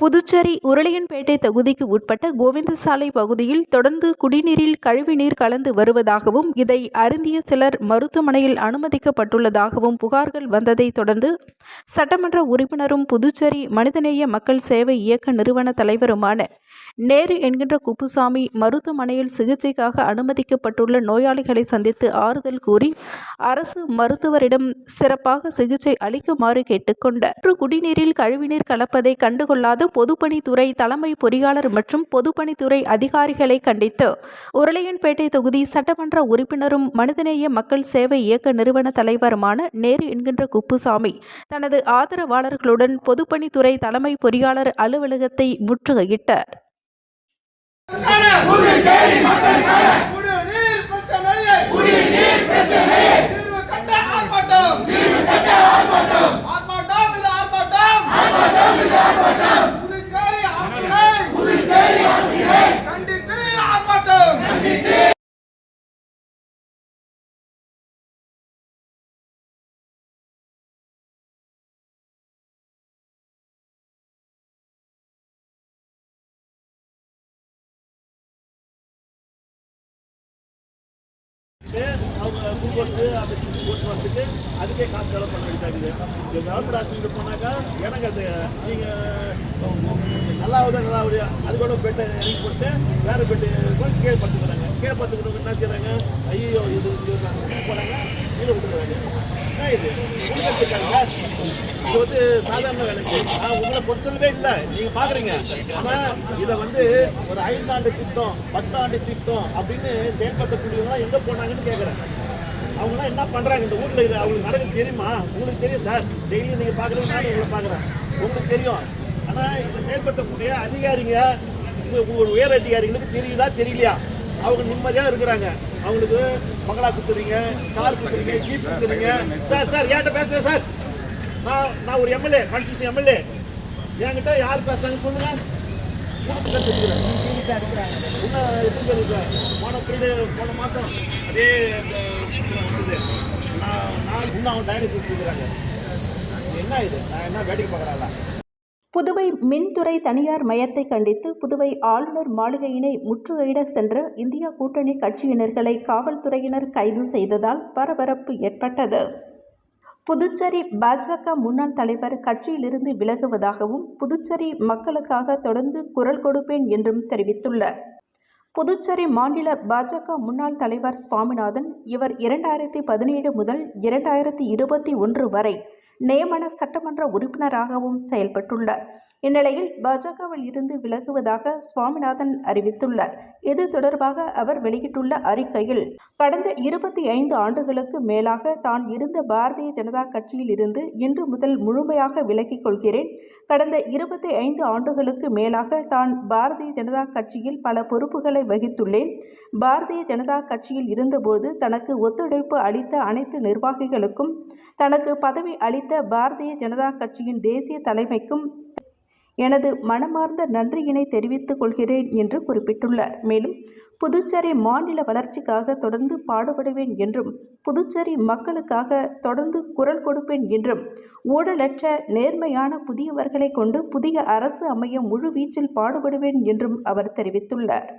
புதுச்சேரி உருளையன்பேட்டை தொகுதிக்கு உட்பட்ட கோவிந்தசாலை பகுதியில் தொடர்ந்து குடிநீரில் கழிவுநீர் கலந்து வருவதாகவும் இதை அருந்திய சிலர் மருத்துவமனையில் அனுமதிக்கப்பட்டுள்ளதாகவும் புகார்கள் வந்ததைத் தொடர்ந்து சட்டமன்ற உறுப்பினரும் புதுச்சேரி மனிதநேய மக்கள் சேவை இயக்க நிறுவன தலைவருமான நேரு என்கின்ற குப்புசாமி மருத்துவமனையில் சிகிச்சைக்காக அனுமதிக்கப்பட்டுள்ள நோயாளிகளை சந்தித்து ஆறுதல் கூறி அரசு மருத்துவரிடம் சிறப்பாக சிகிச்சை அளிக்குமாறு கேட்டுக்கொண்டார். குடிநீரில் கழிவுநீர் கலப்பதை கண்டுகொள்ளாத பொதுப்பணித்துறை தலைமை பொறியாளர் மற்றும் பொதுப்பணித்துறை அதிகாரிகளை கண்டித்து உருளையன்பேட்டை தொகுதி சட்டமன்ற உறுப்பினரும் மனிதநேய மக்கள் சேவை இயக்க நிறுவன தலைவருமான நேரு என்கின்ற குப்புசாமி தனது ஆதரவாளர்களுடன் பொதுப்பணித்துறை தலைமை பொறியாளர் அலுவலகத்தை முற்றுகையிட்டார். குடிநீர் பிரச்சனையை. தீர்வு கட்ட ஆர்ப்பாட்டம் ஆர்ப்பாட்டம் இது ஆர்ப்பாட்டம் ஆர்ப்பாட்டம் இது ஆர்ப்பாட்டம் புதுச்சேரி அரசினை புதுச்சேரி அரசினை கண்டித்து ஆர்ப்பாட்டம் கண்டித்து அவங்க குளுக்கோஸு அந்த சிப்ஸ் போட்டு வரதுக்கு அதுக்கே காசு செலவு பண்ண வேண்டியதாகுது இந்த கவர்மெண்ட் ஹாஸ்பிட்டல் போனாக்கா எனக்கு அது நீங்கள் நல்லா ஆகுதா நல்லா ஆகுது அது பெட்டை இறங்கி போட்டு வேறு பெட்டு கூட கீழே படுத்துக்கிறாங்க கீழே படுத்துக்கிறவங்க என்ன செய்கிறாங்க ஐயோ இது இது நாங்கள் போகிறாங்க கீழே விட்டுறாங்க. இது? உள்ள வச்சிருக்காங்க இது வந்து சாதாரண வேலைக்கு. நான் உங்களை பொறு சொல்லவே இல்லை. நீங்கள் பார்க்குறீங்க ஆனால் இதை வந்து ஒரு ஐந்தாண்டு திட்டம் பத்தாண்டு திட்டம் அப்படின்னு செயல்படுத்தக்கூடியவங்களாம் எங்கே போனாங்கன்னு கேட்குறேன் அவங்களாம் என்ன பண்ணுறாங்க இந்த ஊரில் இருக்கிற அவங்களுக்கு நடக்குது தெரியுமா? உங்களுக்கு தெரியும் சார். டெய்லியும் நீங்கள் பார்க்குறீங்க நானும் உங்களை பார்க்குறேன். உங்களுக்கு தெரியும். ஆனால் இதை செயல்படுத்தக்கூடிய அதிகாரிங்க உங்க- ஒரு உயர் அதிகாரிகளுக்கு தெரியுதா தெரியலையா? அவங்க நிம்மதியாக இருக்கிறாங்க. அவங்களுக்கு பங்களா கொடுத்துறீங்க கார் குத்துறீங்க ஜீப் கொடுத்துறீங்க சார் சார் ஏன்ட்ட பேசுகிறேன் சார். நான் நான் ஒரு எம்எல்ஏ கான்ஸ்டியூஷன் எம்எல்ஏ என்கிட்ட யார் பேசுறாங்க சொல்லுங்க. கொடுத்து கற்றுக்கிறேன் இன்னும் எப்படி இருக்கு போன பீரியடு போன மாதம் அதே இந்த பிரச்சனை வந்தது. நான் நான் இன்னும் அவன் டயலிசிஸ் கொடுக்குறாங்க. என்ன இது? நான் என்ன வேடிக்கை பார்க்குறாங்களா புதுவை மின்துறை தனியார் மயத்தை கண்டித்து புதுவை ஆளுநர் மாளிகையினை முற்றுகையிட சென்ற இந்தியா கூட்டணி கட்சியினர்களை காவல்துறையினர் கைது செய்ததால் பரபரப்பு ஏற்பட்டது. புதுச்சேரி பாஜக முன்னாள் தலைவர் கட்சியிலிருந்து விலகுவதாகவும் புதுச்சேரி மக்களுக்காக தொடர்ந்து குரல் கொடுப்பேன் என்றும் தெரிவித்துள்ளார். புதுச்சேரி மாநில பாஜக முன்னாள் தலைவர் சுவாமிநாதன் இவர் இரண்டாயிரத்தி பதினேழு முதல் இரண்டாயிரத்தி இருபத்தி ஒன்று வரை நியமன சட்டமன்ற உறுப்பினராகவும் செயல்பட்டுள்ளார். இந்நிலையில் பாஜகவில் இருந்து விலகுவதாக சுவாமிநாதன் அறிவித்துள்ளார். இது தொடர்பாக அவர் வெளியிட்டுள்ள அறிக்கையில் கடந்த இருபத்தி ஐந்து ஆண்டுகளுக்கு மேலாக தான் இருந்த பாரதிய ஜனதா கட்சியில் இருந்து இன்று முதல் முழுமையாக விலகிக் கொள்கிறேன். கடந்த இருபத்தி ஐந்து ஆண்டுகளுக்கு மேலாக தான் பாரதிய ஜனதா கட்சியில் பல பொறுப்புகளை வகித்துள்ளேன். பாரதிய ஜனதா கட்சியில் இருந்தபோது தனக்கு ஒத்துழைப்பு அளித்த அனைத்து நிர்வாகிகளுக்கும் தனக்கு பதவி அளித்த பாரதிய ஜனதா கட்சியின் தேசிய தலைமைக்கும் எனது மனமார்ந்த நன்றியினை தெரிவித்துக் கொள்கிறேன் என்று குறிப்பிட்டுள்ளார். மேலும் புதுச்சேரி மாநில வளர்ச்சிக்காக தொடர்ந்து பாடுபடுவேன் என்றும் புதுச்சேரி மக்களுக்காக தொடர்ந்து குரல் கொடுப்பேன் என்றும் ஊழலற்ற நேர்மையான புதியவர்களை கொண்டு புதிய அரசு அமைய முழு வீச்சில் பாடுபடுவேன் என்றும் அவர் தெரிவித்துள்ளார்.